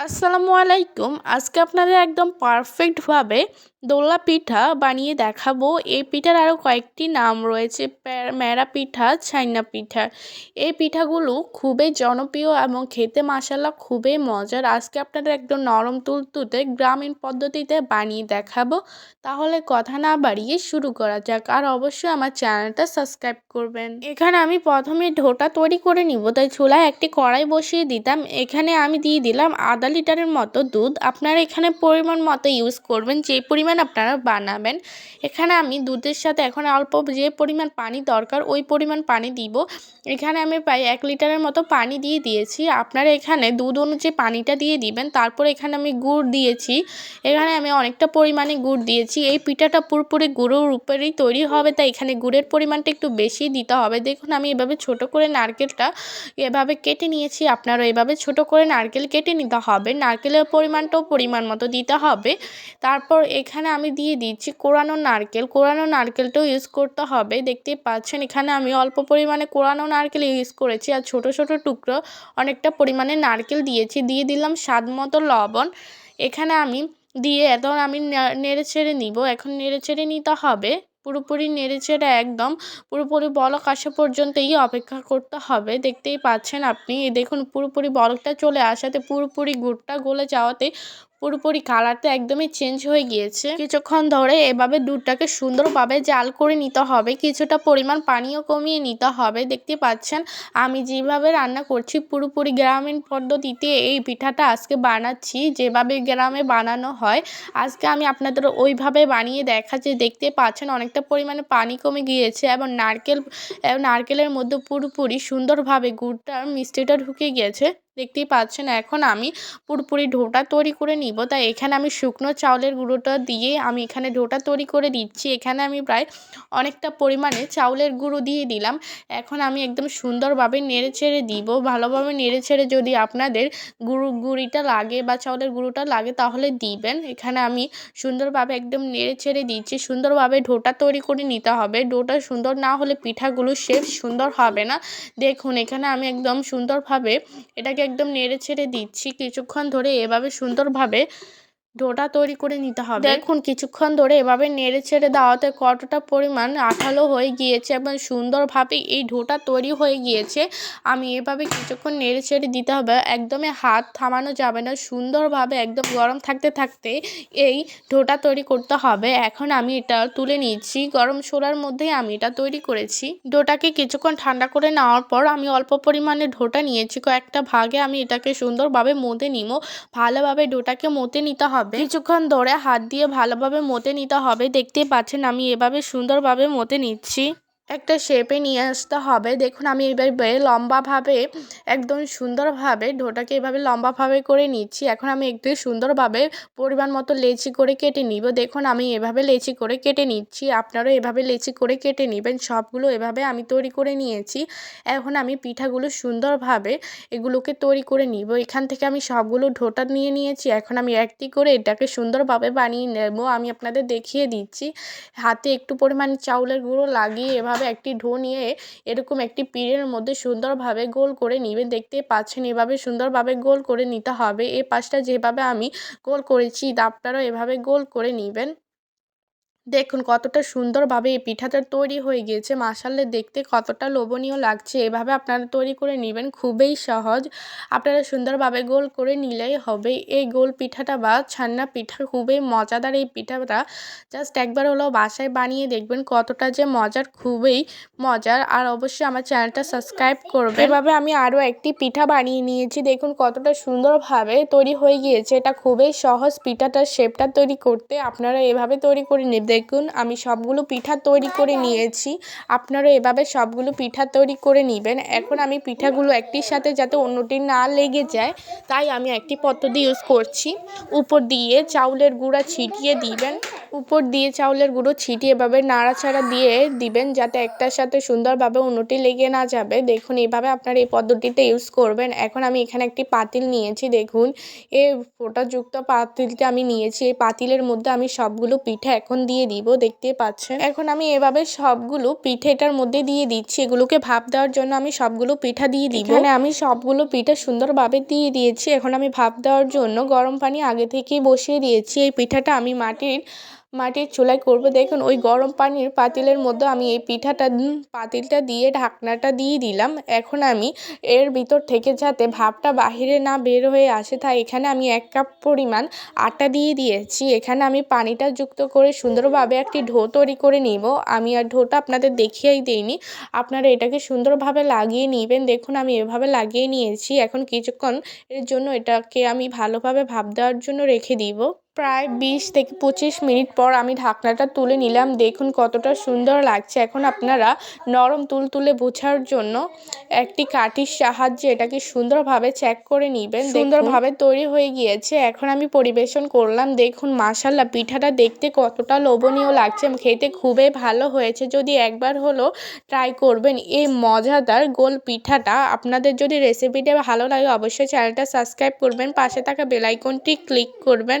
আসসালামু আলাইকুম। আজকে আপনাদের একদম পারফেক্টভাবে দোলা পিঠা বানিয়ে দেখাবো। এই পিঠার আরও কয়েকটি নাম রয়েছে। ম্যাড়া পিঠা, ছাইনা পিঠা। এই পিঠাগুলো খুবই জনপ্রিয় এবং খেতে মশালা খুবই মজার। আজকে আপনাদের একদম নরম তুলতুতে গ্রামীণ পদ্ধতিতে বানিয়ে দেখাবো। তাহলে কথা না বাড়িয়ে শুরু করা যাক। আর অবশ্যই আমার চ্যানেলটা সাবস্ক্রাইব করবেন। এখানে আমি প্রথমে ঢোটা তৈরি করে নিব। তাই চুলায় একটি কড়াই বসিয়ে দিতাম। এখানে আমি দিয়ে দিলাম আদা লিটারের মতো দুধ আপনারা এখানে পরিমাণ মতো ইউজ করবেন যে পরিমাণ আপনারা বানাবেন। এখানে আমি দুধের সাথে এখন অল্প যে পরিমাণ পানি দরকার, ওই পরিমাণ পানি দিব। এখানে আমি প্রায় এক লিটারের মতো পানি দিয়ে দিয়েছি। আপনারা এখানে দুধ অনুযায়ী পানিটা দিয়ে দিবেন। তারপর এখানে আমি গুড় দিয়েছি। এখানে আমি অনেকটা পরিমাণে গুড় দিয়েছি। এই পিঠাটা পুরোপুরি গুঁড়োর উপরেই তৈরি হবে, তাই এখানে গুড়ের পরিমাণটা একটু বেশি দিতে হবে। দেখুন, আমি এভাবে ছোট করে নারকেলটা এভাবে কেটে নিয়েছি। আপনারা এভাবে ছোট করে নারকেল কেটে নিতে হবে। নারকেলের পরিমাণটাও পরিমাণ মতো দিতে হবে। তারপর এখানে আমি দিয়ে দিচ্ছি কোরানো নারকেল। কোরানো নারকেলটাও ইউজ করতে হবে। দেখতেই পাচ্ছেন, এখানে আমি অল্প পরিমাণে কোরানো নারকেল ইউজ করেছি আর ছোট ছোট টুকরো অনেকটা পরিমাণে নারকেল দিয়েছি। দিয়ে দিলাম স্বাদ মতো লবণ। এখানে আমি দিয়ে এখন আমি নেড়ে ছেড়ে নিব। এখন নেড়ে ছেড়ে নিতে হবে। পুরোপুরি নেড়ে ছেড়ে একদম পুরোপুরি বলক আসা পর্যন্তই অপেক্ষা করতে হবে। দেখতেই পাচ্ছেন আপনি দেখুন পুরোপুরি বলকটা চলে আসাতে পুরোপুরি গুড়টা গলে যাওয়াতে পুরোপুরি কালারটা একদমই চেঞ্জ হয়ে গিয়েছে। কিছুক্ষণ ধরে এভাবে দুধটাকে সুন্দরভাবে জাল করে নিতে হবে, কিছুটা পরিমাণ পানিও কমিয়ে নিতে হবে। দেখতে পাচ্ছেন, আমি যেভাবে রান্না করছি পুরোপুরি গ্রামীণ পদ্ধতিতে এই পিঠাটা আজকে বানাচ্ছি, যেভাবে গ্রামে বানানো হয়, আজকে আমি আপনাদের ওইভাবে বানিয়ে দেখাচ্ছি। দেখতে পাচ্ছেন, অনেকটা পরিমাণে পানি কমে গিয়েছে এবং নারকেল, নারকেলের মধ্যে পুরোপুরি সুন্দরভাবে গুড়টা মিষ্টিটা ঢুকে গিয়েছে। দেখতেই পাচ্ছেন, এখন আমি পুরোপুরি ঢোটা তৈরি করে নিব। তাই এখানে আমি শুকনো চাউলের গুঁড়োটা দিয়ে আমি এখানে ঢোটা তৈরি করে দিচ্ছি। এখানে আমি প্রায় অনেকটা পরিমাণে চাউলের গুঁড়ো দিয়ে দিলাম। এখন আমি একদম সুন্দরভাবে নেড়ে ছেড়ে দিব। ভালোভাবে নেড়ে ছেড়ে যদি আপনাদের গুঁড়ো, গুঁড়িটা লাগে বা চাউলের গুঁড়োটা লাগে তাহলে দিবেন। এখানে আমি সুন্দরভাবে একদম নেড়ে ছেড়ে দিচ্ছি। সুন্দরভাবে ঢোটা তৈরি করে নিতে হবে। ডোটা সুন্দর না হলে পিঠাগুলো শেপ সুন্দর হবে না। দেখুন, এখানে আমি একদম সুন্দরভাবে এটাকে একদম নেড়ে ছেড়ে দিচ্ছি। কিছুক্ষণ ধরে এভাবে সুন্দরভাবে ডোটা তৈরি করে নিতে হবে। দেখুন, কিছুক্ষণ ধরে এভাবে নেড়ে ছেড়ে দেওয়াতে কতটা পরিমাণ আঠালো হয়ে গিয়েছে এবং সুন্দরভাবে এই ডোটা তৈরি হয়ে গিয়েছে। আমি এভাবে কিছুক্ষণ নেড়ে ছেড়ে দিতে হবে। একদমই হাত থামানো যাবে না। সুন্দরভাবে একদম গরম থাকতে থাকতে এই ডোটা তৈরি করতে হবে। এখন আমি এটা তুলে নিচ্ছি। গরম সোলার মধ্যেই আমি এটা তৈরি করেছি। ডোটাকে কিছুক্ষণ ঠান্ডা করে নেওয়ার পর আমি অল্প পরিমাণে ডোটা নিয়েছি। কয়েকটা ভাগে আমি এটাকে সুন্দরভাবে মতে নিব। ভালোভাবে ডোটাকে মতে নিতে হবে। হবে। কিছুক্ষণ ধরে হাত দিয়ে ভালোভাবে মতে নিতে হবে। দেখতে পাচ্ছেন আমি এভাবে সুন্দরভাবে মতে নিচ্ছি। একটা শেপে নিয়ে আসতে হবে। দেখুন, আমি এইভাবে লম্বাভাবে, একদম সুন্দরভাবে ঢোটাকে এভাবে লম্বাভাবে করে নিচ্ছি। এখন আমি একটু সুন্দরভাবে পরিমাণ মতো লেচি করে কেটে নিব। দেখুন, আমি এভাবে লেচি করে কেটে নিচ্ছি। আপনারাও এভাবে লেচি করে কেটে নেবেন। সবগুলো এভাবে আমি তৈরি করে নিয়েছি। এখন আমি পিঠাগুলো সুন্দরভাবে এগুলোকে তৈরি করে নিব। এখান থেকে আমি সবগুলো ঢোটা নিয়ে নিয়েছি। এখন আমি একটি করে এটাকে সুন্দরভাবে বানিয়ে নেব। আমি আপনাদের দেখিয়ে দিচ্ছি। হাতে একটু পরিমাণ চাউলের গুঁড়ো লাগিয়ে এভাবে এভাবে একটি ঢো নিয়ে এরকম একটি পীরের মধ্যে সুন্দরভাবে গোল করে নেবেন দেখতে পাচ্ছেন, এভাবে সুন্দরভাবে গোল করে নিতে হবে। এ পাশটা যেভাবে আমি গোল করেছি, আপনারাও এভাবে গোল করে নেবেন। দেখুন, কতটা সুন্দরভাবে এই পিঠাটা তৈরি হয়ে গিয়েছে। মাসাল্লে দেখতে কতটা লোভনীয় লাগছে। এভাবে আপনারা তৈরি করে নেবেন খুবই সহজ। আপনারা সুন্দরভাবে গোল করে নিলেই হবে। এই গোল পিঠাটা বা ছান্না পিঠা খুবই মজাদার এই পিঠাটা। জাস্ট একবার হলো বাসায় বানিয়ে দেখবেন কতটা যে মজার, খুবই মজার। আর অবশ্যই আমার চ্যানেলটা সাবস্ক্রাইব করবে এভাবে আমি আরও একটি পিঠা বানিয়ে নিয়েছি। দেখুন, কতটা সুন্দরভাবে তৈরি হয়ে গিয়েছে। এটা খুবই সহজ পিঠাটার শেপটা তৈরি করতে। আপনারা এভাবে তৈরি করে নেবেন। দেখুন, আমি সবগুলো পিঠা তৈরি করে নিয়েছি। আপনারা এভাবে সবগুলো পিঠা তৈরি করে নেবেন। এখন আমি পিঠাগুলো একটির সাথে যাতে অন্যটি না লেগে যায়, তাই আমি একটি পদ্ধতি ইউজ করছি। উপর দিয়ে চাউলের গুঁড়া ছিটিয়ে দিবেন। উপর দিয়ে চাউলের গুঁড়ো ছিটিয়ে এভাবে নাড়াচাড়া দিয়ে দিবেন, যাতে একটার সাথে সুন্দরভাবে অন্যটি লেগে না যাবে। দেখুন, এভাবে আপনারা এই পদ্ধতিতে ইউজ করবেন। এখন আমি এখানে একটি পাতিল নিয়েছি, দেখুন। এই ফোটাযুক্ত পাতিলটা আমি নিয়েছি। এই পাতিলের মধ্যে আমি সবগুলো পিঠা এখন দিয়ে দিব দেখতে পাচ্ছেন। এখন আমি এভাবে সবগুলো পিঠেটার মধ্যে দিয়ে দিচ্ছি। এগুলোকে ভাপ দেওয়ার জন্য আমি সবগুলো পিঠা দিয়ে দিব। মানে আমি সবগুলো পিঠা সুন্দরভাবে দিয়ে দিয়েছি। এখন আমি ভাপ দেওয়ার জন্য গরম পানি আগে থেকেই বসিয়ে দিয়েছি। এই পিঠাটা আমি মাটির মাটির চুলায় করব। দেখুন, ওই গরম পানির পাতিলের মধ্যে আমি এই পিঠাটা পাতিলটা দিয়ে, ঢাকনাটা দিয়ে দিলাম। এখন আমি এর ভিতর থেকে যাতে ভাপটা বাহিরে না বের হয়ে আসে, তাই এখানে আমি এক কাপ পরিমাণ আটা দিয়ে দিয়েছি। এখানে আমি পানিটা যুক্ত করে সুন্দরভাবে একটি ঢো তৈরি করে নিব। আমি আর ঢোটা আপনাদের দেখিয়েই দিইনি। আপনারা এটাকে সুন্দরভাবে লাগিয়ে নেবেন। দেখুন, আমি এভাবে লাগিয়ে নিয়েছি। এখন কিছুক্ষণ এর জন্য এটাকে আমি ভালোভাবে ভাপ দেওয়ার জন্য রেখে দিব। প্রায় বিশ থেকে পঁচিশ মিনিট পর আমি ঢাকনাটা তুলে নিলাম। দেখুন কতটা সুন্দর লাগছে। এখন আপনারা নরম তুলতুলে বোঝার জন্য একটি কাঠির সাহায্যে এটাকে সুন্দরভাবে চেক করে নেবেন। সুন্দরভাবে তৈরি হয়ে গিয়েছে। এখন আমি পরিবেশন করলাম। দেখুন মাসাল্লা পিঠাটা দেখতে কতটা লোভনীয় লাগছে। খেতে খুবই ভালো হয়েছে। যদি একবার হলো ট্রাই করবেন এই মজাদার গোল পিঠাটা আপনাদের যদি রেসিপিটা ভালো লাগে অবশ্যই চ্যানেলটা সাবস্ক্রাইব করবেন। পাশে থাকা বেলাইকনটি ক্লিক করবেন।